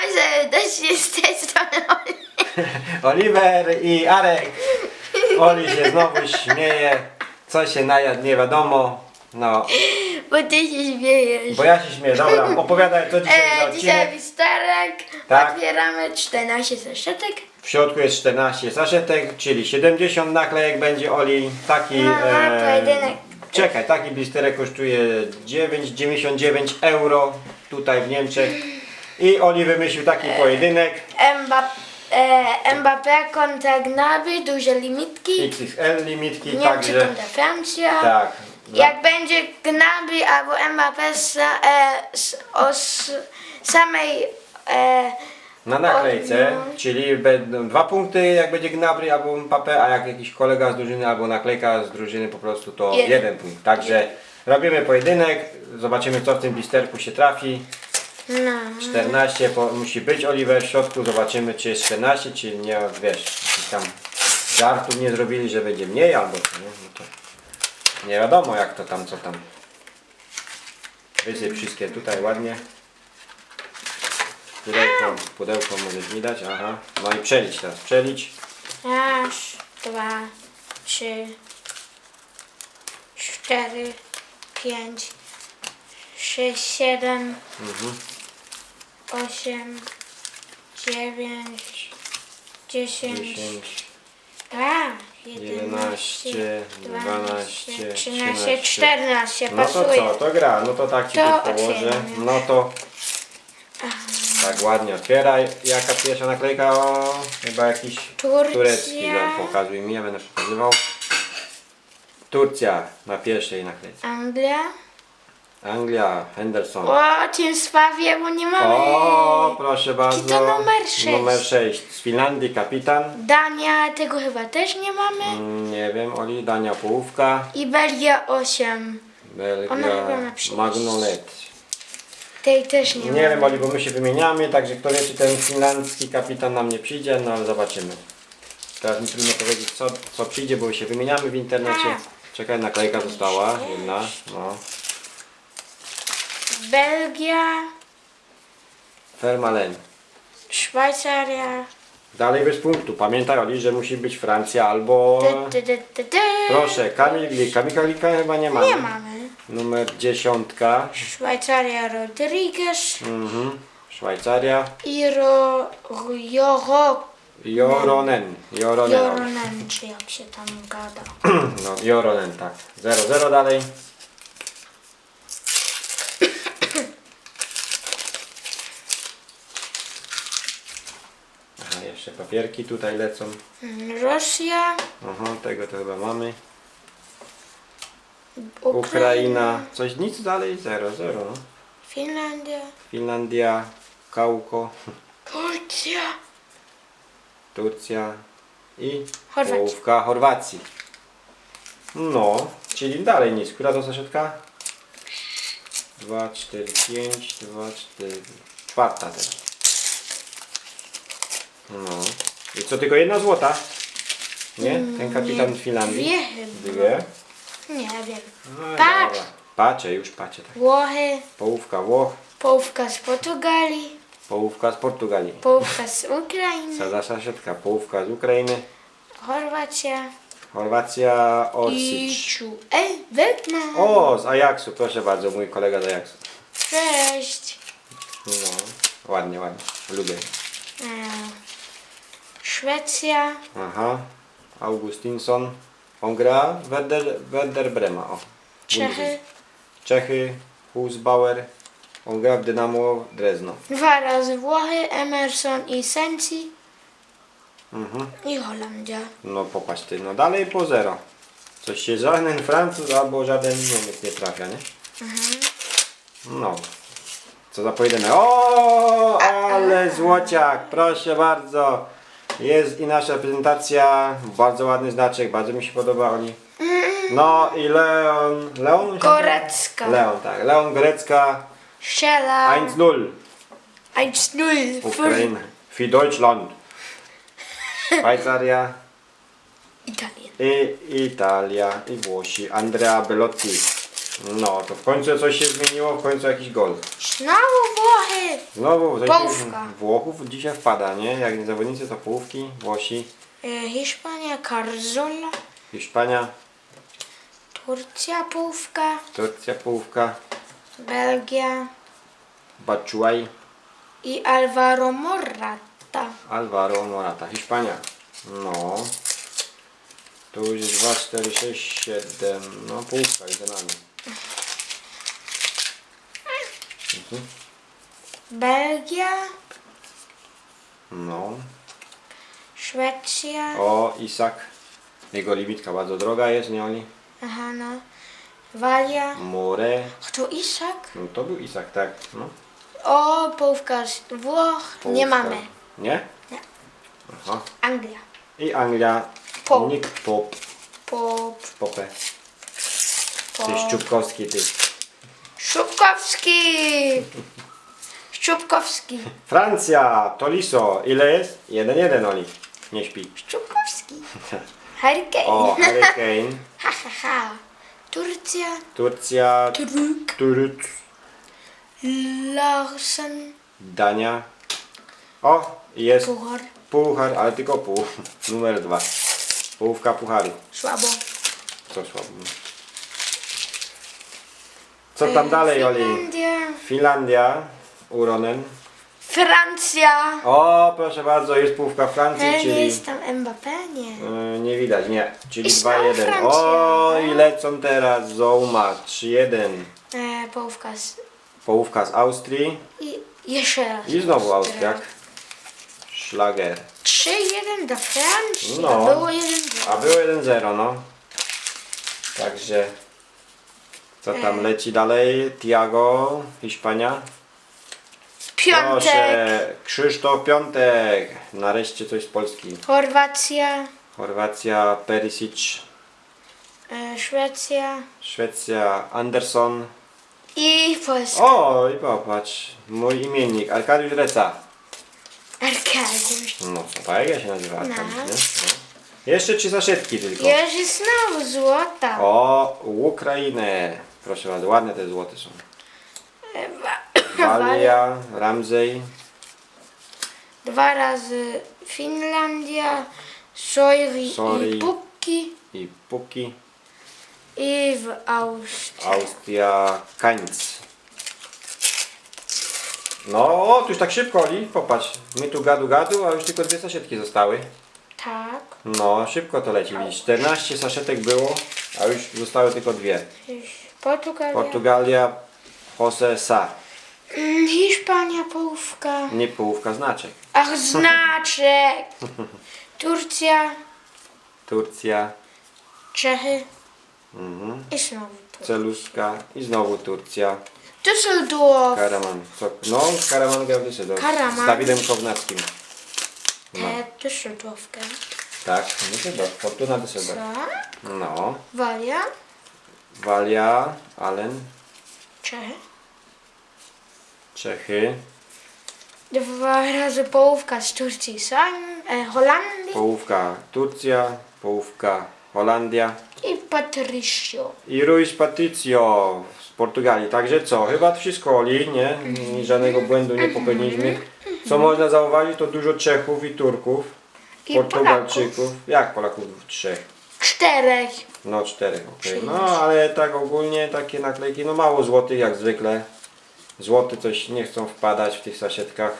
Witamy serdecznie z tej strony Oli. Oliver i Arek. Oli się znowu śmieje. Co się najadł, nie wiadomo. No, Bo ty się śmiejesz. bo ja się śmieję. Dobra, opowiadaj co dzisiaj za E, dzisiaj. Wisterek. Tak. Otwieramy 14 zeszytek. W środku jest 14 saszetek, czyli 70 naklejek będzie Oli. Taki. Aha, pojedynek. Czekaj, taki blisterek kosztuje 9,99 euro tutaj w Niemczech. I Oli wymyślił taki pojedynek. Mbappé, e, Mbappé kontra Gnabry, duże limitki. XXL limitki, Niemcy także. kontra Francja. Tak. Jak będzie Gnabry albo Mbappé z, e, z, o s, samej e, Na naklejce, no. czyli będą dwa punkty jak będzie Gnabry albo Mbappé, a jak jakiś kolega z drużyny albo naklejka z drużyny po prostu to Jeden. jeden, punkt. Także robimy pojedynek, zobaczymy co w tym blisterku się trafi. No, 14 po, musi być Oliver w środku, zobaczymy czy jest 14, czy nie, wiesz, jakiś tam żartów nie zrobili, że będzie mniej albo co, nie? No to nie wiadomo jak to tam, co tam. Wysyp wszystkie tutaj ładnie. Pudełko, pudełko możesz mi dać, aha. No i przelić teraz, przelić. raz, dwa, trzy, cztery, pięć, sześć, siedem, Mhm. Osiem, dziewięć, dziesięć, 10, a, 11, 12, 13, 13. 14, No to pasuje. co, to gra, no to tak ci To tu położę. No to tak ładnie otwieraj. Jaka pierwsza naklejka? O, chyba jakiś Turcja. turecki. Tam pokazuj mi, ja będę pokazywał. Turcja na pierwszej naklejce. Anglia. Anglia, Henderson. O, tym sławie, bo nie mamy. O, proszę bardzo. to numer sześć. Numer 6. Z Finlandii kapitan. Dania, tego chyba też nie mamy. Mm, Nie wiem, Oli, Dania połówka. I Belgia 8. Ona chyba Belgia, ma przyjść. Magnolet. Tej też nie, Nie mamy. wiem, Oli, bo my się wymieniamy, także kto wie, czy ten finlandzki kapitan nam nie przyjdzie, no ale zobaczymy. Teraz mi trudno powiedzieć, co, co przyjdzie, bo się wymieniamy w internecie. Czekaj, naklejka została, jedna, no. Belgia, Fermalen. Szwajcaria. Dalej bez punktu. Pamiętaj, Oli, że musi być Francja albo... Ty, ty, ty, ty, ty. Proszę, Kamil Glika. Chyba nie mamy. Nie mamy. Numer dziesiątka. Szwajcaria Rodriguez Mhm. Szwajcaria. i Ro, Joro, Joronen. Joronen. Joronen, czy jak się tam gada. No, Joronen, tak. 0-0 dalej. Jeszcze papierki tutaj lecą. Mm, Rosja, Aha, tego to chyba mamy. Ukraina, Ukraina. Coś nic dalej. 0-0. No. Finlandia, Finlandia. Kauko. Turcja, Turcja. I Chorwacja. połówka Chorwacji. No, czyli dalej nic. Która to saszetka? 2, 4, 5, 2, 4. Czwarta teraz. No. I co, tylko jedna złota? Nie? Ten kapitan Finlandii? dwie chyba. Dwie? Nie wiem. No, Patrz. dobra. Patrzę, już patrzę. Tak. Włochy, Połówka Włoch, połówka z Portugalii, połówka z Portugalii. połówka z Ukrainy, Sada saszetka, połówka z Ukrainy. Chorwacja Chorwacja, i Orsic. Czu. Ej, Wietnam. O, z Ajaxu, proszę bardzo, mój kolega z Ajaxu. Cześć. No, ładnie, ładnie. Lubię. Szwecja, Aha. Augustinsson. On gra w Werder, Werder Brema. O. Czechy. Czechy. Husbauer. On gra w Dynamo Drezno. dwa razy Włochy, Emerson i Sensi Mhm. i Holandia. No popatrz ty, no dalej po zero. Coś się żaden Francuz albo żaden Niemiec nie trafia, nie? No. Co za pojedynek. O, ale złociak, proszę bardzo. Jest i nasza prezentacja. Bardzo ładny znaczek, bardzo mi się podoba oni. No i Leon. Leon? Gorecka. Leon, tak. Leon Gorecka. Strzela 1-0. 1-0 für Ukraina. Für Deutschland. Szwajcaria. Italię. I Italia. I Włosi. Andrea Bellotti. No, to w końcu coś się zmieniło, w końcu jakiś gol. Znowu Włochy. Znowu coś Połówka. Włochów dzisiaj wpada, nie? Jak nie zawodnicy to połówki, Włosi, E, Hiszpania, Carzona. Hiszpania, Turcja, połówka. Turcja połówka, Belgia Batshuayi, i Alvaro Morata. Alvaro Morata, Hiszpania. No. Tu już jest 2, 4, 6, 7. No połówka idzie nami. Mhm. Belgia, No. Szwecja. O, Isak. Jego limitka bardzo droga jest, nie Oli? Aha, no. Walia. More. Kto Isak? No to był Isak, tak. No. O, połówka z Włoch. Nie Połówka. mamy. Nie? Nie. Aha. Anglia. I Anglia. Pop. Nick Pop. Po, Popę. Ty Szczupkowski, ty. Szubkowski. Szubkowski. Francja, Toliso. Ile jest? 1-1 Oli. Nie śpi. Szubkowski. Hurricane. O, Hurricane. Ha, ha, ha. Turcja. Turcja. Truk. Turut. Larsen. Dania. O, jest Puchar. puchar, ale tylko pół. Numer dwa. Połówka pucharu. Słabo. Co słabo. Co tam dalej, Oli? Finlandia. Finlandia. Uronen. Francja. O, proszę bardzo, jest połówka Francji, Ale nie czyli... jest tam Mbappé, nie. Yy, nie widać, nie. Czyli I znowu 2-1. Francja. O, i lecą teraz Zouma 3-1. E, połówka z... Połówka z Austrii. I jeszcze raz. I znowu Austriak. Szlager. 3-1 do Francji. No. A było 1 A było 1-0, no. Także... Co tam E. leci dalej? Tiago, Hiszpania. Piątek. Proszę, Krzysztof Piątek. Nareszcie coś z Polski. Chorwacja. Chorwacja, Perisic. E, Szwecja. Szwecja, Anderson. I Polska. O, i popatrz. Mój imiennik, Arkadiusz Reca. Arkadiusz. No, ja się nazywa Arkadiusz, No. nie? No. Jeszcze trzy saszetki tylko. Jerzy znowu złota. O, Ukrainę. Proszę bardzo, ładne te złote są. E, wa- Walia, Ramsey, Dwa razy Finlandia. Sojri Sori. i Puki. i Puki, I w Austrii. Austria, Kainz. No, o, tu już tak szybko, Oli, popatrz. My tu gadu gadu, a już tylko dwie saszetki zostały. Tak. No, szybko to leci, widzisz. 14 saszetek było, a już zostały tylko dwie. Portugalia. Portugalia, Jose Sa. Mm, Hiszpania połówka. Nie połówka, znaczek. Ach, znaczek. Turcja, Turcja, Czechy mhm. i znowu tu. Celuska i znowu Turcja. Düsseldorf. Karaman. Co? No, Karaman grał w Düsseldorf. Karaman. Z Dawidem Kownackim. No. Düsseldorfkę. Tak, Düsseldorf. Fortuna Düsseldorf. Co? No. Walia, Walia, Allen, Czechy. Czechy, Dwa razy połówka z Turcji sam, e, Holandii połówka Turcja, połówka Holandia i Patricio. i Ruiz Patricio z Portugalii. Także co? Chyba wszystko Oli, nie? Ni- Żadnego błędu nie popełniliśmy. Co można zauważyć, to dużo Czechów i Turków, I Portugalczyków. Jak Polaków? Trzech. Czterech. No czterech, okej. No ale tak ogólnie takie naklejki, no mało złotych jak zwykle. Złoty coś nie chcą wpadać w tych sasietkach.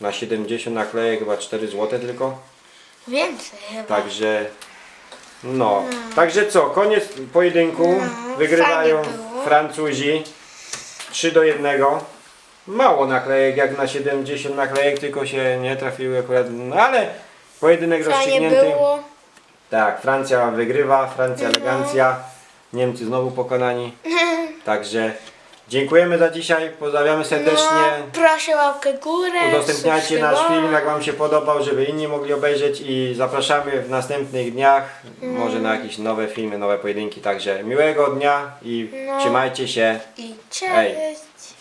Na 70 naklejek chyba 4 złote tylko. Więcej chyba. Także no. Także co, koniec pojedynku. No, Wygrywają fajnie było. Francuzi 3 do 1. Mało naklejek jak na 70 naklejek, tylko się nie trafiły akurat. No ale pojedynek Fajnie rozstrzygnięty. było. Tak, Francja wygrywa, Francja No. elegancja. Niemcy znowu pokonani. Także dziękujemy za dzisiaj, pozdrawiamy serdecznie. No, proszę łapkę górę. Udostępniajcie nasz subskrybować. film, jak Wam się podobał, żeby inni mogli obejrzeć i zapraszamy w następnych dniach, może na jakieś nowe filmy, nowe pojedynki. Także miłego dnia i No. trzymajcie się. I cześć.